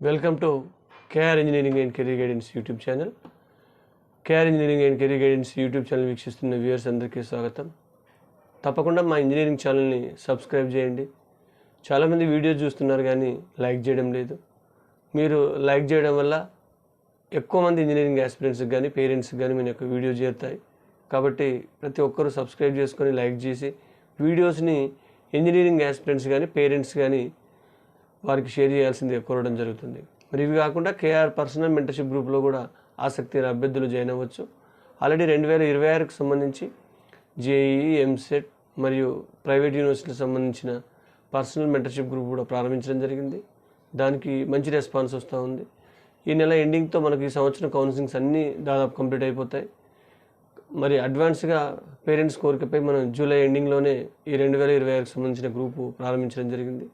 Welcome to KR engineering and career guidance YouTube channel KR engineering and career guidance YouTube channel వీక్షిస్తున్న viewers అందరికీ స్వాగతం. తప్పకుండా మా engineering ఛానల్ని సబ్స్క్రైబ్ చేయండి. చాలామంది వీడియోస్ చూస్తున్నారు కానీ లైక్ చేయడం లేదు. మీరు లైక్ చేయడం వల్ల ఎక్కువ మంది ఇంజనీరింగ్ ఆస్పిరెంట్స్కి కానీ పేరెంట్స్కి కానీ మీ యొక్క వీడియో చేరుతాయి. కాబట్టి ప్రతి ఒక్కరూ సబ్స్క్రైబ్ చేసుకొని లైక్ చేసి వీడియోస్ని ఇంజనీరింగ్ ఆస్పిరెంట్స్ కానీ పేరెంట్స్ కానీ వారికి షేర్ చేయాల్సిందే కోరడం జరుగుతుంది. మరి ఇవి కాకుండా కేఆర్ పర్సనల్ మెంటర్షిప్ గ్రూప్లో కూడా ఆసక్తి అభ్యర్థులు జాయిన్ అవ్వచ్చు. ఆల్రెడీ రెండు వేల ఇరవై ఆరుకు సంబంధించి జేఈఈ ఎంసెట్ మరియు ప్రైవేట్ యూనివర్సిటీకి సంబంధించిన పర్సనల్ మెంటర్షిప్ గ్రూప్ కూడా ప్రారంభించడం జరిగింది. దానికి మంచి రెస్పాన్స్ వస్తూ ఉంది. ఈ నెల ఎండింగ్తో మనకి ఈ సంవత్సరం కౌన్సిలింగ్స్ అన్నీ దాదాపు కంప్లీట్ అయిపోతాయి. మరి అడ్వాన్స్గా పేరెంట్స్ కోరికపై మనం జూలై ఎండింగ్లోనే ఈ రెండు వేల ఇరవై ఆరుకు సంబంధించిన గ్రూపు ప్రారంభించడం జరిగింది.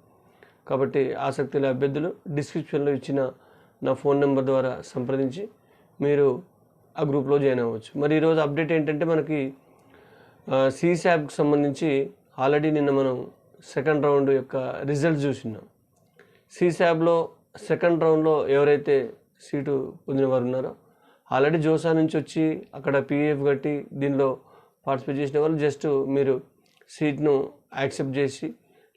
కాబట్టి ఆసక్తి అభ్యర్థులు డిస్క్రిప్షన్లో ఇచ్చిన నా ఫోన్ నెంబర్ ద్వారా సంప్రదించి మీరు ఆ గ్రూప్లో జాయిన్ అవ్వచ్చు. మరి ఈరోజు అప్డేట్ ఏంటంటే మనకి సీశాప్కి సంబంధించి ఆల్రెడీ నిన్న మనం సెకండ్ రౌండ్ యొక్క రిజల్ట్స్ చూసినాం సీశాబ్లో సెకండ్ రౌండ్లో ఎవరైతే సీటు పొందిన వారు ఉన్నారో ఆల్రెడీ జోసా నుంచి వచ్చి అక్కడ పీఎఫ్ కట్టి దీనిలో పార్టిసిపేట్ చేసిన వాళ్ళు జస్ట్ మీరు సీట్ను యాక్సెప్ట్ చేసి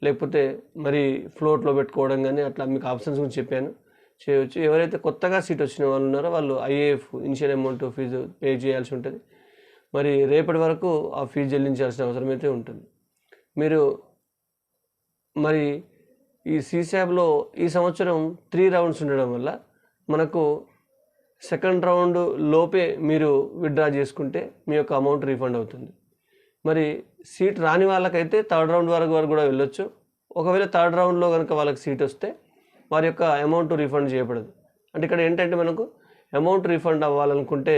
లేకపోతే మరి ఫ్లోట్లో పెట్టుకోవడం కానీ అట్లా మీకు ఆప్షన్స్ గురించి చెప్పాను. చేయవచ్చు ఎవరైతే కొత్తగా సీట్ వచ్చిన వాళ్ళు ఉన్నారో వాళ్ళు IAF initial amount fee pay చేయాల్సి ఉంటుంది. మరి రేపటి వరకు ఆ ఫీజు చెల్లించాల్సిన అవసరం అయితే ఉంటుంది. మీరు మరి ఈ సీసాబ్లో ఈ సంవత్సరం త్రీ రౌండ్స్ ఉండడం వల్ల మనకు సెకండ్ రౌండ్ లోపే మీరు విత్డ్రా చేసుకుంటే మీ యొక్క అమౌంట్ రీఫండ్ అవుతుంది. మరి సీట్ రాని వాళ్ళకైతే థర్డ్ రౌండ్ వరకు వరకు కూడా వెళ్ళొచ్చు. ఒకవేళ థర్డ్ రౌండ్లో కనుక వాళ్ళకి సీట్ వస్తే వారి యొక్క అమౌంట్ రీఫండ్ చేయబడదు. అంటే ఇక్కడ ఏంటంటే మనకు అమౌంట్ రీఫండ్ అవ్వాలనుకుంటే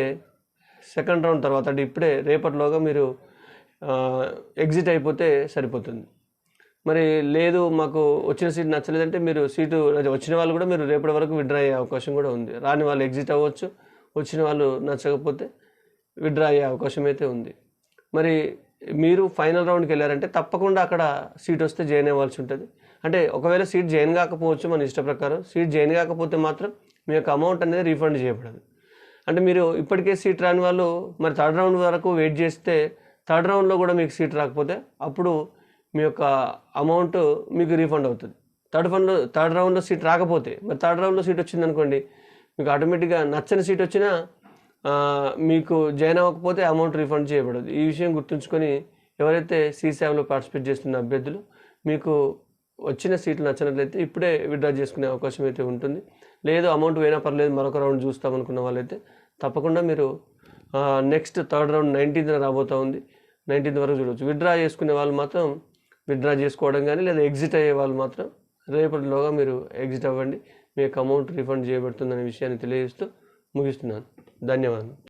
సెకండ్ రౌండ్ తర్వాత అంటే ఇప్పుడే రేపటిలోగా మీరు ఎగ్జిట్ అయిపోతే సరిపోతుంది. మరి లేదు మాకు వచ్చిన సీట్ నచ్చలేదంటే మీరు సీటు వచ్చిన వాళ్ళు కూడా మీరు రేపటి వరకు విత్డ్రా అయ్యే అవకాశం కూడా ఉంది. రాని వాళ్ళు ఎగ్జిట్ అవ్వచ్చు వచ్చిన వాళ్ళు నచ్చకపోతే విత్డ్రా అయ్యే అవకాశం అయితే ఉంది. మరి మీరు ఫైనల్ రౌండ్కి వెళ్ళారంటే తప్పకుండా అక్కడ సీట్ వస్తే జాయిన్ అవ్వాల్సి ఉంటుంది. అంటే ఒకవేళ సీట్ జాయిన్ కాకపోవచ్చు మన ఇష్ట ప్రకారం. సీట్ జాయిన్ కాకపోతే మాత్రం మీ యొక్క అమౌంట్ అనేది రీఫండ్ చేయబడదు. అంటే మీరు ఇప్పటికే సీట్ రాని వాళ్ళు మరి థర్డ్ రౌండ్ వరకు వెయిట్ చేస్తే థర్డ్ రౌండ్లో కూడా మీకు సీట్ రాకపోతే అప్పుడు మీ యొక్క అమౌంట్ మీకు రీఫండ్ అవుతుంది. థర్డ్ ఫండ్లో థర్డ్ రౌండ్లో సీట్ రాకపోతే మరి థర్డ్ రౌండ్లో సీట్ వచ్చింది అనుకోండి మీకు ఆటోమేటిక్గా నచ్చని సీట్ వచ్చినా మీకు జాయిన్ అవ్వకపోతే అమౌంట్ రీఫండ్ చేయబడదు. ఈ విషయం గుర్తుంచుకొని ఎవరైతే సీసాబ్లో పార్టిసిపేట్ చేస్తున్న అభ్యర్థులు మీకు వచ్చిన సీట్లు నచ్చినట్లయితే ఇప్పుడే విత్డ్రా చేసుకునే అవకాశం అయితే ఉంటుంది. లేదు అమౌంట్ పోయినా పర్లేదు మరొక రౌండ్ చూస్తామనుకున్న వాళ్ళైతే తప్పకుండా మీరు నెక్స్ట్ థర్డ్ రౌండ్ నైన్టీన్త్న రాబోతూ ఉంది. నైన్టీన్త్ వరకు చూడవచ్చు విత్డ్రా చేసుకునే వాళ్ళు మాత్రం విత్డ్రా చేసుకోవడం కానీ లేదా ఎగ్జిట్ అయ్యే వాళ్ళు మాత్రం రేపటిలోగా మీరు ఎగ్జిట్ అవ్వండి. మీకు అమౌంట్ రీఫండ్ చేయబడుతుందనే విషయాన్ని తెలియజేస్తూ ముగిస్తున్నాను. ధన్యవాదాలు